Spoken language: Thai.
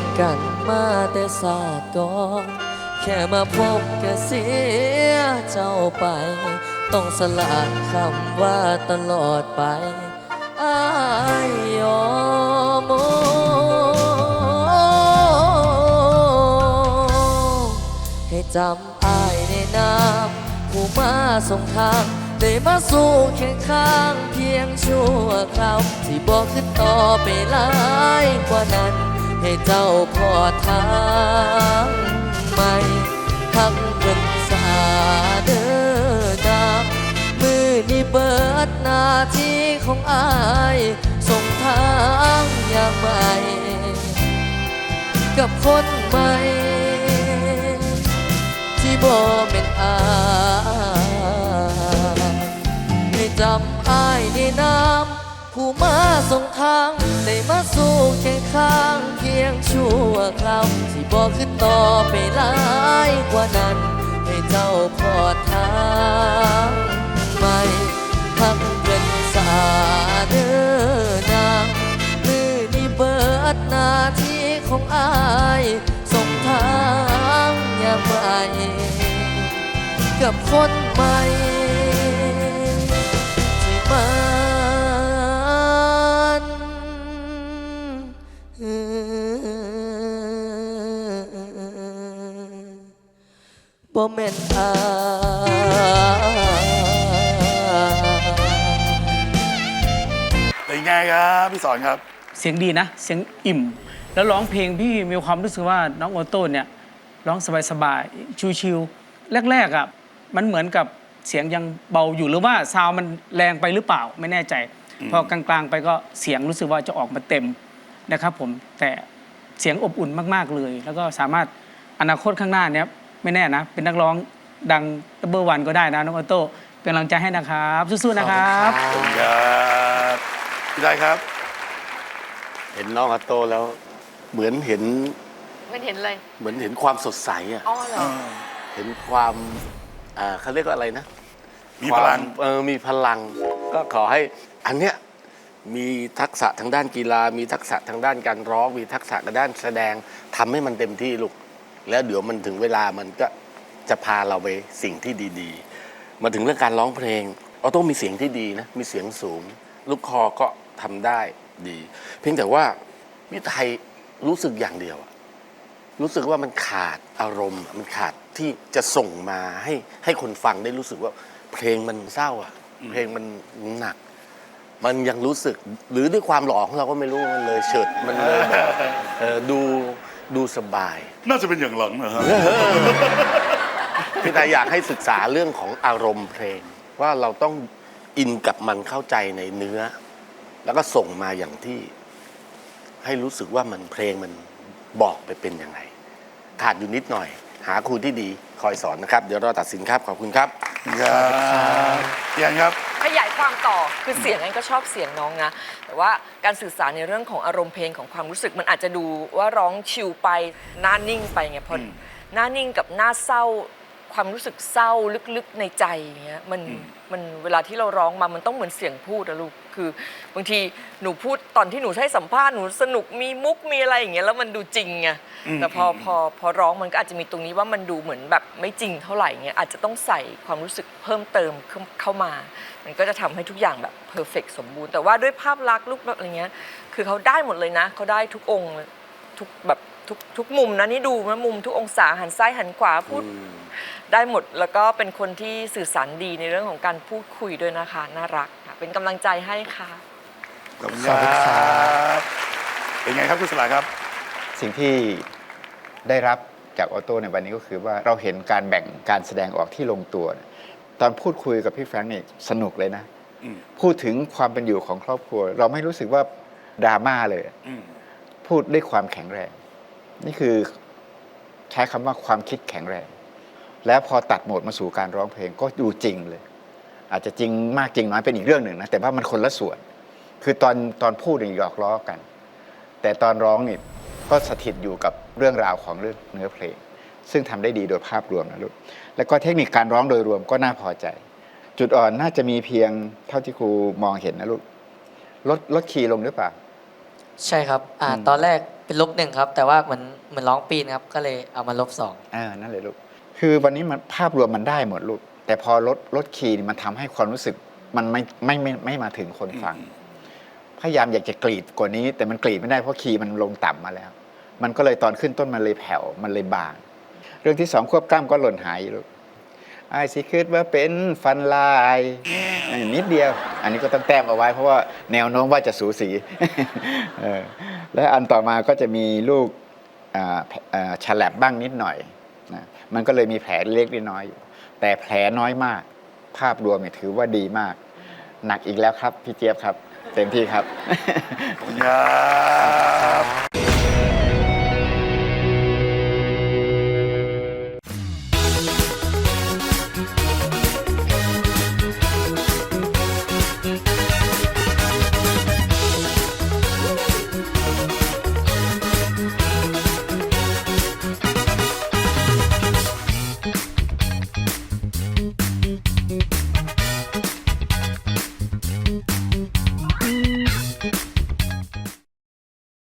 บกันมาแต่ศาสตร์ก่อนแค่มาพบก็เสียเจ้าไป ต้องสละคำว่าตลอดไปอายยอมให้จำอายในน้ำผู้มาส่งทางได้มาสู่เคียงข้างเพียงชั่วคราวที่บอกขึ้นต่อไปหลายกว่านั้น ให้เจ้าพ่อทางใหม่ทั้งเงินสาเดินนามมือนี้เบิดหน้าที่ของอายส่งทางอย่างใหม่กับคนใหม่ที่บ่เป็นอายให้จำอายในน้ำ ผู้มาส่งทางได้มาสู่แข่งข้างเพียงชั่วคราวที่บ่ขึ้นต่อไปหลายกว่านั้น ให้เจ้าพอดทางใหม่ทั้งเป็นสาเดินนางมือนี้เบิดหน้าที่ของอายส่งทางอย่างใหม่กับคนใหม่ บ่แม่นอายเป็นไงครับพี่สอนครับ เสียงดีนะ เสียงอิ่ม แล้วร้องเพลงพี่มีความรู้สึกว่าน้องโอโต้เนี่ยร้องสบายๆชิวๆแรกๆอะมันเหมือนกับเสียงยังเบาอยู่หรือว่าซาวด์มันแรงไปหรือเปล่าไม่แน่ใจ พอกลางๆ ไปก็เสียงรู้สึกว่าจะออกมาเต็มนะครับผมแต่เสียงอบอุ่นมากๆเลย แล้วก็สามารถอนาคตข้างหน้าเนี้ย ไม่แน่นะ เป็นนักร้องดังดับเบิลวันก็ได้นะน้องโอโต้เป็นกำลังใจให้นะครับ สู้ๆนะครับ ขอบคุณครับพี่ได้ครับ เห็นน้องอาโตแล้ว เหมือนเห็นมันเห็นเลยเหมือนเห็นความสดใสอะอ๋อเหรอเห็นความอ่าเขาเรียกว่าอะไรนะมีพลัง ความเออมีพลัง ก็ขอให้อันเนี้ยมีทักษะทางด้านกีฬา มีทักษะทางด้านการร้องมีทักษะทางด้านแสดงทำให้มันเต็มที่ลูก แล้วเดี๋ยวมันถึงเวลามันก็จะพาเราไปสิ่งที่ดีๆ มาถึงเรื่องการร้องเพลงเราต้องมีเสียงที่ดีนะมีเสียงสูง ลูกคอก็ทำได้ดี เพียงแต่ว่าวิไทยรู้สึกอย่างเดียวรู้สึกว่ามันขาดอารมณ์ มันขาดที่จะส่งมาให้ให้คนฟังได้รู้สึกว่า เพลงมันเศร้าอะ เพลงมันหนัก มันยังรู้สึกหรือด้วยความหล่อของเราก็ไม่รู้มันเลยเฉิดมันเลยดู ดูสบาย น่าจะเป็นอย่างหลังนะฮะพี่ตาอยากให้ศึกษาเรื่องของอารมณ์เพลง ว่าเราต้องอินกับมันเข้าใจในเนื้อ แล้วก็ส่งมาอย่างที่ ให้รู้สึกว่ามันเพลงมันบอกไปเป็นยังไงขาดอยู่นิดหน่อย หาครูที่ดีคอยสอนนะครับ เดี๋ยวเราตัดสินครับ ขอบคุณครับ ครับพี่อันครับข ยายความต่อคือเสียงนั้นก็ชอบเสียงน้องนะ แต่ว่าการสื่อสารในเรื่องของอารมณ์เพลงของความรู้สึกมันอาจจะดูว่าร้องชิลไปหน้านิ่งไปไงพออมหน้านิ่งกับหน้าเศร้า ความรู้สึกเศร้าลึกๆในใจอย่างเงี้ยมันมันเวลาที่เราร้องมามันต้องเหมือนเสียงพูดอะลูกคือบางทีหนูพูดตอนที่หนูให้สัมภาษณ์หนูสนุกมีมุกมีอะไรอย่างเงี้ยแล้วมันดูจริงไงอืมแต่พอพอพอร้องมันก็อาจจะมีตรงนี้ว่ามันดูเหมือนแบบไม่จริงเท่าไหร่เงี้ยอาจจะต้องใส่ความรู้สึกเพิ่มเติมเข้าเข้ามา มันก็จะทำให้ทุกอย่างแบบเพอร์เฟกสมบูรณ์แต่ว่าด้วยภาพลักษณ์รูปแบบอะไรเงี้ยคือเขาได้หมดเลยนะเขาได้ทุกองค์ทุกแบบ ทุกทุกมุมนะนี่ดูนะมุมทุกองศาหันซ้ายหันขวาพูดได้หมดแล้วก็เป็นคนที่สื่อสารดีในเรื่องของการพูดคุยด้วยนะคะ น่ารักค่ะเป็นกำลังใจให้ค่ะ ขอบคุณครับเป็นไงครับคุณสลาครับ สิ่งที่ได้รับจากออโต้ในวันนี้ก็คือว่าเราเห็นการแบ่งการแสดงออกที่ลงตัวเนี่ยตอนพูดคุยกับพี่แฟรงค์นี่สนุกเลยนะอืมพูดถึงความเป็นอยู่ของครอบครัว เราไม่รู้สึกว่าดราม่าเลยอืมพูดด้วยความแข็งแรง นี่คือใช้คำว่าความคิดแข็งแรง แล้วพอตัดโหมดมาสู่การร้องเพลงก็ดูจริงเลย อาจจะจริงมากจริงน้อยเป็นอีกเรื่องหนึ่งนะแต่ว่ามันคนละส่วน คือตอนตอนพูดเนี่ยหยอกล้อกัน แต่ตอนร้องนี่ก็สถิตอยู่กับเรื่องราวของเรื่องเนื้อเพลง ซึ่งทำได้ดีโดยภาพรวมนะลูกแล้วก็เทคนิคการร้องโดยรวมก็น่าพอใจ จุดอ่อนน่าจะมีเพียงเท่าที่ครูมองเห็นนะลูกลดลดคีย์ลงหรือเปล่า ใช่ครับอ่าอืมตอนแรก เป็นลบหนึ่งครับ แต่ว่าเหมือนเหมือนร้องปีนครับ ก็เลยเอามาลบสองเออนั่นเลยลูก คือวันนี้มันภาพรวมมันได้หมดลูก แต่พอลดลดคีย์นี่มันทำให้ความรู้สึกมันไม่ไม่ไม่ไม่มาถึงคนฟัง พยายามอยากจะกรีดกว่านี้ แต่มันกรีดไม่ได้เพราะคีย์มันลงต่ำมาแล้ว มันก็เลยตอนขึ้นต้นมันเลยแผ่วมันเลยบาง เรื่องที่สองควบกล้ามก็หล่นหายลูก ไอ้สิคิดว่าเป็นฟันลายเออนิดเดียว อันนี้ก็ต้องแต้มเอาไว้ เพราะว่าแนวโน้มว่าจะสูสีเออและอันต่อมาก็จะมีลูกอ่าแผอ่าฉลับบ้างนิดหน่อยนะมันก็เลยมีแผลเล็กน้อยอยู่ แต่แผลน้อยมาก ภาพรวมเนี่ยถือว่าดีมาก หนักอีกแล้วครับ พี่เจี๊ยบครับ เต็มที่ครับครับ